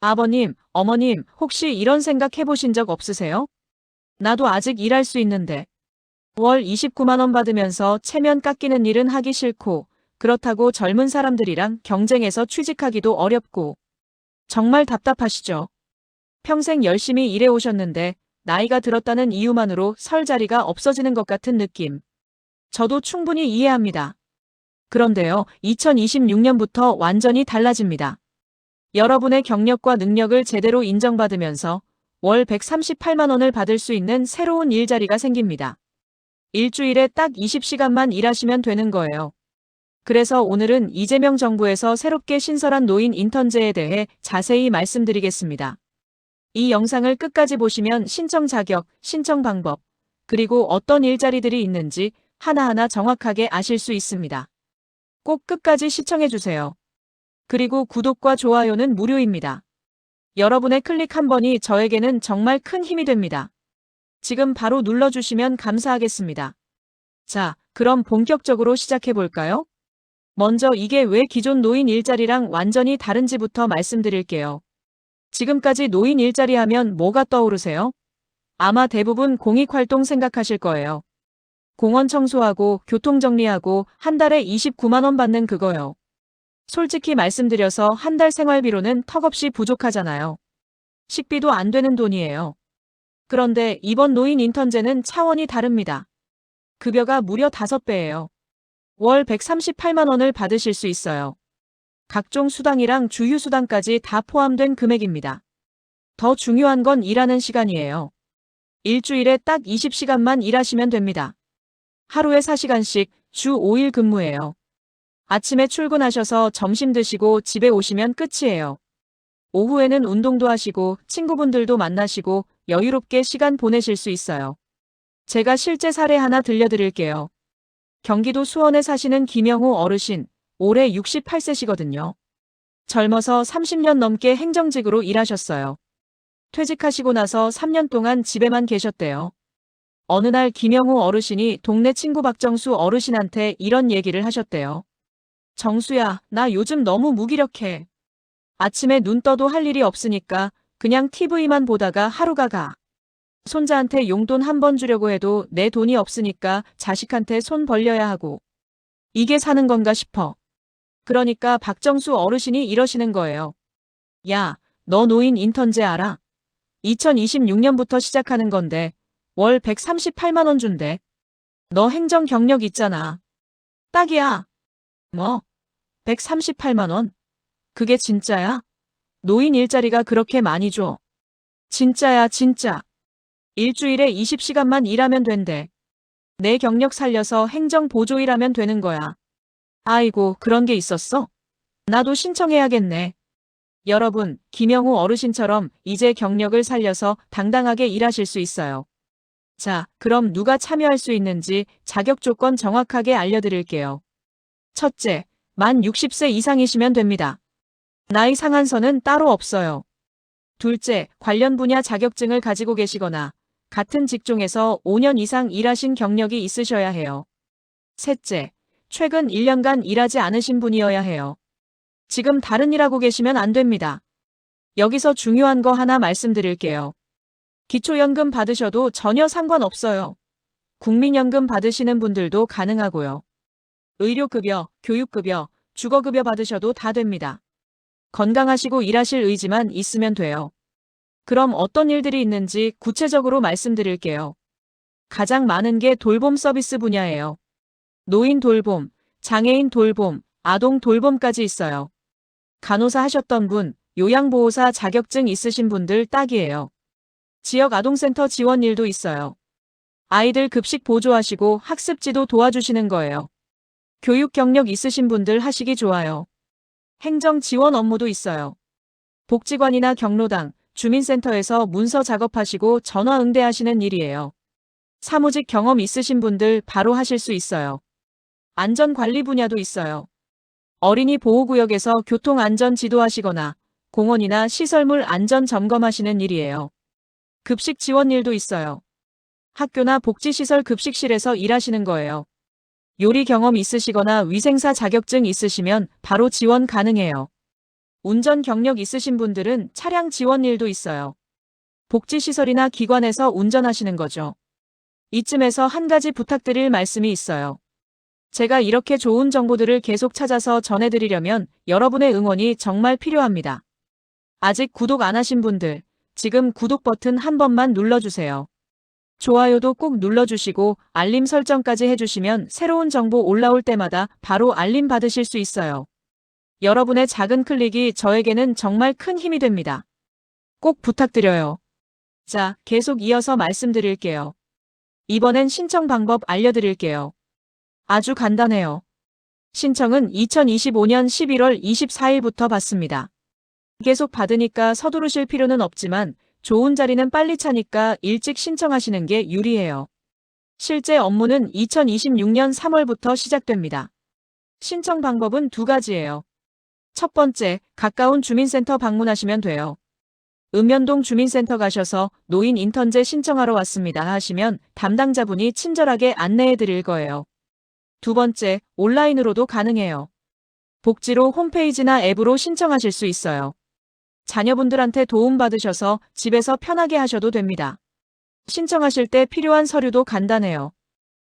아버님, 어머님, 혹시 이런 생각 해보신 적 없으세요? 나도 아직 일할 수 있는데. 월 29만원 받으면서 체면 깎이는 일은 하기 싫고, 그렇다고 젊은 사람들이랑 경쟁해서 취직하기도 어렵고. 정말 답답하시죠? 평생 열심히 일해 오셨는데, 나이가 들었다는 이유만으로 설 자리가 없어지는 것 같은 느낌. 저도 충분히 이해합니다. 그런데요, 2026년부터 완전히 달라집니다. 여러분의 경력과 능력을 제대로 인정받으면서 월 138만 원을 받을 수 있는 새로운 일자리가 생깁니다. 일주일에 딱 20시간만 일하시면 되는 거예요. 그래서 오늘은 이재명 정부에서 새롭게 신설한 노인 인턴제에 대해 자세히 말씀드리겠습니다. 이 영상을 끝까지 보시면 신청 자격, 신청 방법, 그리고 어떤 일자리들이 있는지 하나하나 정확하게 아실 수 있습니다. 꼭 끝까지 시청해주세요. 그리고 구독과 좋아요는 무료입니다. 여러분의 클릭 한 번이 저에게는 정말 큰 힘이 됩니다. 지금 바로 눌러주시면 감사하겠습니다. 자, 그럼 본격적으로 시작해볼까요? 먼저 이게 왜 기존 노인 일자리랑 완전히 다른지부터 말씀드릴게요. 지금까지 노인 일자리 하면 뭐가 떠오르세요? 아마 대부분 공익활동 생각하실 거예요. 공원 청소하고 교통 정리하고 한 달에 29만원 받는 그거요. 솔직히 말씀드려서 한 달 생활비로는 턱없이 부족하잖아요. 식비도 안 되는 돈이에요. 그런데 이번 노인 인턴제는 차원이 다릅니다. 급여가 무려 5배예요. 월 138만 원을 받으실 수 있어요. 각종 수당이랑 주휴수당까지 다 포함된 금액입니다. 더 중요한 건 일하는 시간이에요. 일주일에 딱 20시간만 일하시면 됩니다. 하루에 4시간씩 주 5일 근무예요. 아침에 출근하셔서 점심 드시고 집에 오시면 끝이에요. 오후에는 운동도 하시고 친구분들도 만나시고 여유롭게 시간 보내실 수 있어요. 제가 실제 사례 하나 들려드릴게요. 경기도 수원에 사시는 김영호 어르신, 올해 68세시거든요. 젊어서 30년 넘게 행정직으로 일하셨어요. 퇴직하시고 나서 3년 동안 집에만 계셨대요. 어느 날 김영호 어르신이 동네 친구 박정수 어르신한테 이런 얘기를 하셨대요. 정수야, 나 요즘 너무 무기력해. 아침에 눈 떠도 할 일이 없으니까 그냥 TV만 보다가 하루가 가. 손자한테 용돈 한 번 주려고 해도 내 돈이 없으니까 자식한테 손 벌려야 하고. 이게 사는 건가 싶어. 그러니까 박정수 어르신이 이러시는 거예요. 야, 너 노인 인턴제 알아? 2026년부터 시작하는 건데 월 138만 원 준대. 너 행정 경력 있잖아. 딱이야. 뭐? 138만 원? 그게 진짜야? 노인 일자리가 그렇게 많이 줘. 진짜야, 진짜. 일주일에 20시간만 일하면 된대. 내 경력 살려서 행정 보조 일하면 되는 거야. 아이고, 그런 게 있었어? 나도 신청해야겠네. 여러분, 김영호 어르신처럼 이제 경력을 살려서 당당하게 일하실 수 있어요. 자, 그럼 누가 참여할 수 있는지 자격 조건 정확하게 알려드릴게요. 첫째, 만 60세 이상이시면 됩니다. 나이 상한선은 따로 없어요. 둘째, 관련 분야 자격증을 가지고 계시거나 같은 직종에서 5년 이상 일하신 경력이 있으셔야 해요. 셋째, 최근 1년간 일하지 않으신 분이어야 해요. 지금 다른 일 하고 계시면 안 됩니다. 여기서 중요한 거 하나 말씀드릴게요. 기초연금 받으셔도 전혀 상관없어요. 국민연금 받으시는 분들도 가능하고요. 의료급여, 교육급여, 주거급여 받으셔도 다 됩니다. 건강하시고 일하실 의지만 있으면 돼요. 그럼 어떤 일들이 있는지 구체적으로 말씀드릴게요. 가장 많은 게 돌봄 서비스 분야예요. 노인 돌봄, 장애인 돌봄, 아동 돌봄까지 있어요. 간호사 하셨던 분, 요양보호사 자격증 있으신 분들 딱이에요. 지역 아동센터 지원 일도 있어요. 아이들 급식 보조하시고 학습지도 도와주시는 거예요. 교육 경력 있으신 분들 하시기 좋아요. 행정 지원 업무도 있어요. 복지관이나 경로당, 주민센터에서 문서 작업하시고 전화 응대하시는 일이에요. 사무직 경험 있으신 분들 바로 하실 수 있어요. 안전관리 분야도 있어요. 어린이 보호구역에서 교통안전 지도하시거나 공원이나 시설물 안전 점검하시는 일이에요. 급식 지원 일도 있어요. 학교나 복지시설 급식실에서 일하시는 거예요. 요리 경험 있으시거나 위생사 자격증 있으시면 바로 지원 가능해요. 운전 경력 있으신 분들은 차량 지원 일도 있어요. 복지시설이나 기관에서 운전하시는 거죠. 이쯤에서 한 가지 부탁드릴 말씀이 있어요. 제가 이렇게 좋은 정보들을 계속 찾아서 전해드리려면 여러분의 응원이 정말 필요합니다. 아직 구독 안 하신 분들, 지금 구독 버튼 한 번만 눌러주세요. 좋아요도 꼭 눌러주시고 알림 설정까지 해주시면 새로운 정보 올라올 때마다 바로 알림 받으실 수 있어요. 여러분의 작은 클릭이 저에게는 정말 큰 힘이 됩니다. 꼭 부탁드려요. 자, 계속 이어서 말씀드릴게요. 이번엔 신청 방법 알려드릴게요. 아주 간단해요. 신청은 2025년 11월 24일부터 받습니다. 계속 받으니까 서두르실 필요는 없지만 좋은 자리는 빨리 차니까 일찍 신청하시는 게 유리해요. 실제 업무는 2026년 3월부터 시작됩니다. 신청 방법은 두 가지예요. 첫 번째, 가까운 주민센터 방문하시면 돼요. 읍면동 주민센터 가셔서 노인 인턴제 신청하러 왔습니다 하시면 담당자분이 친절하게 안내해 드릴 거예요. 두 번째, 온라인으로도 가능해요. 복지로 홈페이지나 앱으로 신청하실 수 있어요. 자녀분들한테 도움받으셔서 집에서 편하게 하셔도 됩니다. 신청하실 때 필요한 서류도 간단해요.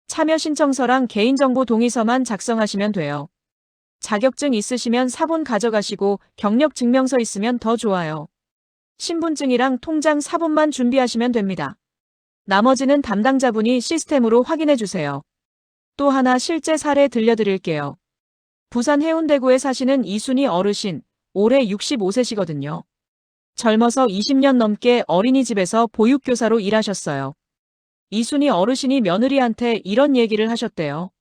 참여 신청서랑 개인정보 동의서만 작성하시면 돼요. 자격증 있으시면 사본 가져가시고 경력 증명서 있으면 더 좋아요. 신분증이랑 통장 사본만 준비하시면 됩니다. 나머지는 담당자분이 시스템으로 확인해 주세요. 또 하나 실제 사례 들려드릴게요. 부산 해운대구에 사시는 이순희 어르신, 올해 65세시거든요. 젊어서 20년 넘게 어린이집에서 보육교사로 일하셨어요. 이순희 어르신이 며느리한테 이런 얘기를 하셨대요.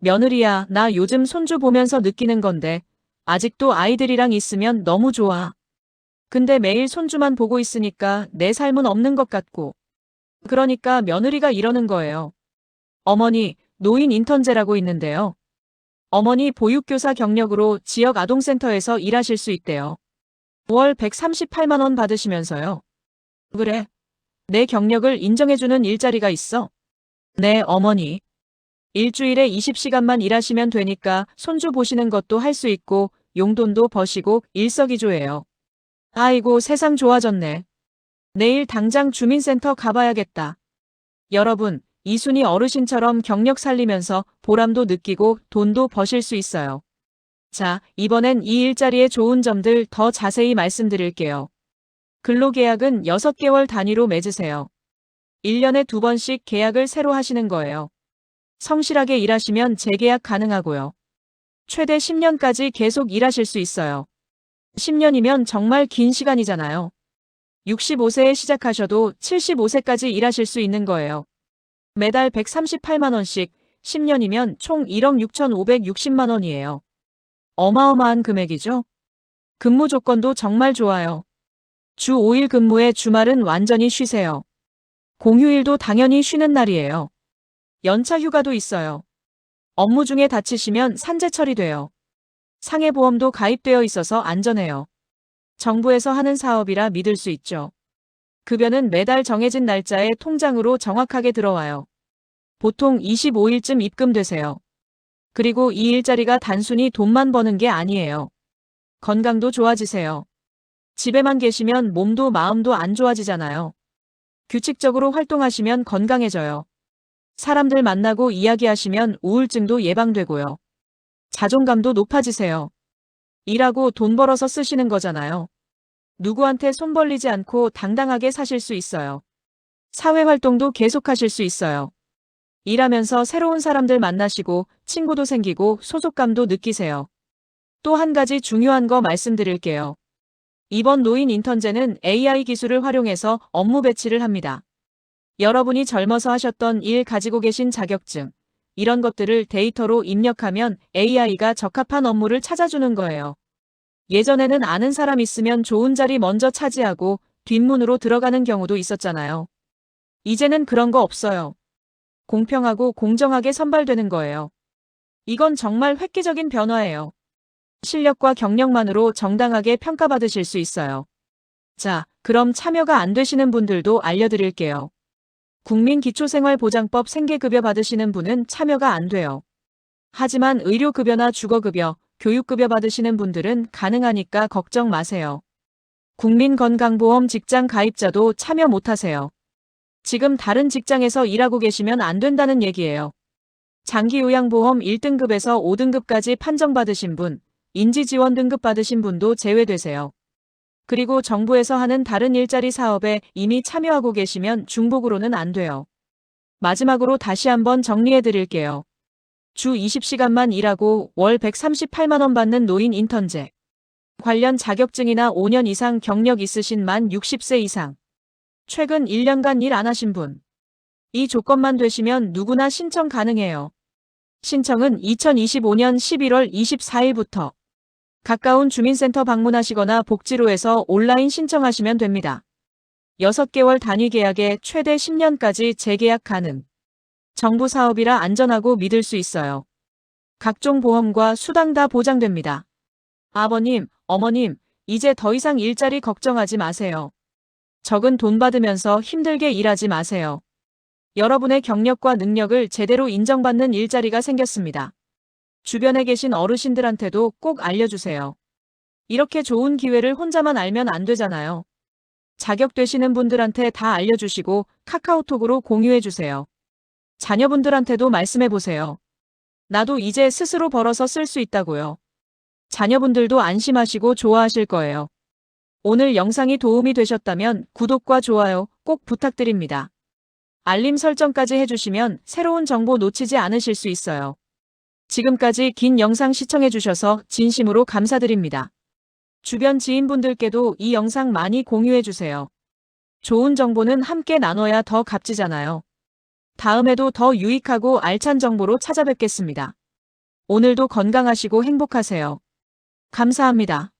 며느리야, 나 요즘 손주 보면서 느끼는 건데, 아직도 아이들이랑 있으면 너무 좋아. 근데 매일 손주만 보고 있으니까 내 삶은 없는 것 같고. 그러니까 며느리가 이러는 거예요. 어머니, 노인 인턴제라고 있는데요. 어머니 보육교사 경력으로 지역 아동센터에서 일하실 수 있대요. 월 138만원 받으시면서요. 그래. 내 경력을 인정해주는 일자리가 있어. 네, 어머니. 일주일에 20시간만 일하시면 되니까 손주 보시는 것도 할 수 있고 용돈도 버시고 일석이조예요. 아이고 세상 좋아졌네. 내일 당장 주민센터 가봐야겠다. 여러분, 이순희 어르신처럼 경력 살리면서 보람도 느끼고 돈도 버실 수 있어요. 자, 이번엔 이 일자리의 좋은 점들 더 자세히 말씀드릴게요. 근로계약은 6개월 단위로 맺으세요. 1년에 두 번씩 계약을 새로 하시는 거예요. 성실하게 일하시면 재계약 가능하고요. 최대 10년까지 계속 일하실 수 있어요. 10년이면 정말 긴 시간이잖아요. 65세에 시작하셔도 75세까지 일하실 수 있는 거예요. 매달 138만원씩 10년이면 총 1억 6,560만 원이에요. 어마어마한 금액이죠? 근무 조건도 정말 좋아요. 주 5일 근무에 주말은 완전히 쉬세요. 공휴일도 당연히 쉬는 날이에요. 연차 휴가도 있어요. 업무 중에 다치시면 산재 처리돼요. 상해보험도 가입되어 있어서 안전해요. 정부에서 하는 사업이라 믿을 수 있죠. 급여는 매달 정해진 날짜에 통장으로 정확하게 들어와요. 보통 25일쯤 입금되세요. 그리고 이 일자리가 단순히 돈만 버는 게 아니에요. 건강도 좋아지세요. 집에만 계시면 몸도 마음도 안 좋아지잖아요. 규칙적으로 활동하시면 건강해져요. 사람들 만나고 이야기하시면 우울증도 예방되고요. 자존감도 높아지세요. 일하고 돈 벌어서 쓰시는 거잖아요. 누구한테 손 벌리지 않고 당당하게 사실 수 있어요. 사회활동도 계속하실 수 있어요. 일하면서 새로운 사람들 만나시고 친구도 생기고 소속감도 느끼세요. 또 한 가지 중요한 거 말씀드릴게요. 이번 노인 인턴제는 AI 기술을 활용해서 업무 배치를 합니다. 여러분이 젊어서 하셨던 일 가지고 계신 자격증, 이런 것들을 데이터로 입력하면 AI가 적합한 업무를 찾아주는 거예요. 예전에는 아는 사람 있으면 좋은 자리 먼저 차지하고 뒷문으로 들어가는 경우도 있었잖아요. 이제는 그런 거 없어요. 공평하고 공정하게 선발되는 거예요. 이건 정말 획기적인 변화예요. 실력과 경력만으로 정당하게 평가받으실 수 있어요. 자, 그럼 참여가 안 되시는 분들도 알려드릴게요. 국민기초생활보장법 생계급여 받으시는 분은 참여가 안 돼요. 하지만 의료급여나 주거급여, 교육급여 받으시는 분들은 가능하니까 걱정 마세요. 국민건강보험 직장 가입자도 참여 못하세요. 지금 다른 직장에서 일하고 계시면 안 된다는 얘기예요. 장기요양보험 1등급에서 5등급까지 판정받으신 분, 인지지원 등급 받으신 분도 제외되세요. 그리고 정부에서 하는 다른 일자리 사업에 이미 참여하고 계시면 중복으로는 안 돼요. 마지막으로 다시 한번 정리해 드릴게요. 주 20시간만 일하고 월 138만원 받는 노인 인턴제. 관련 자격증이나 5년 이상 경력 있으신 만 60세 이상. 최근 1년간 일 안 하신 분. 이 조건만 되시면 누구나 신청 가능해요. 신청은 2025년 11월 24일부터 가까운 주민센터 방문하시거나 복지로에서 온라인 신청하시면 됩니다. 6개월 단위 계약에 최대 10년까지 재계약 가능. 정부 사업이라 안전하고 믿을 수 있어요. 각종 보험과 수당 다 보장됩니다. 아버님, 어머님, 이제 더 이상 일자리 걱정하지 마세요. 적은 돈 받으면서 힘들게 일하지 마세요. 여러분의 경력과 능력을 제대로 인정받는 일자리가 생겼습니다. 주변에 계신 어르신들한테도 꼭 알려주세요. 이렇게 좋은 기회를 혼자만 알면 안 되잖아요. 자격되시는 분들한테 다 알려주시고 카카오톡으로 공유해주세요. 자녀분들한테도 말씀해보세요. 나도 이제 스스로 벌어서 쓸 수 있다고요. 자녀분들도 안심하시고 좋아하실 거예요. 오늘 영상이 도움이 되셨다면 구독과 좋아요 꼭 부탁드립니다. 알림 설정까지 해주시면 새로운 정보 놓치지 않으실 수 있어요. 지금까지 긴 영상 시청해주셔서 진심으로 감사드립니다. 주변 지인분들께도 이 영상 많이 공유해주세요. 좋은 정보는 함께 나눠야 더 값지잖아요. 다음에도 더 유익하고 알찬 정보로 찾아뵙겠습니다. 오늘도 건강하시고 행복하세요. 감사합니다.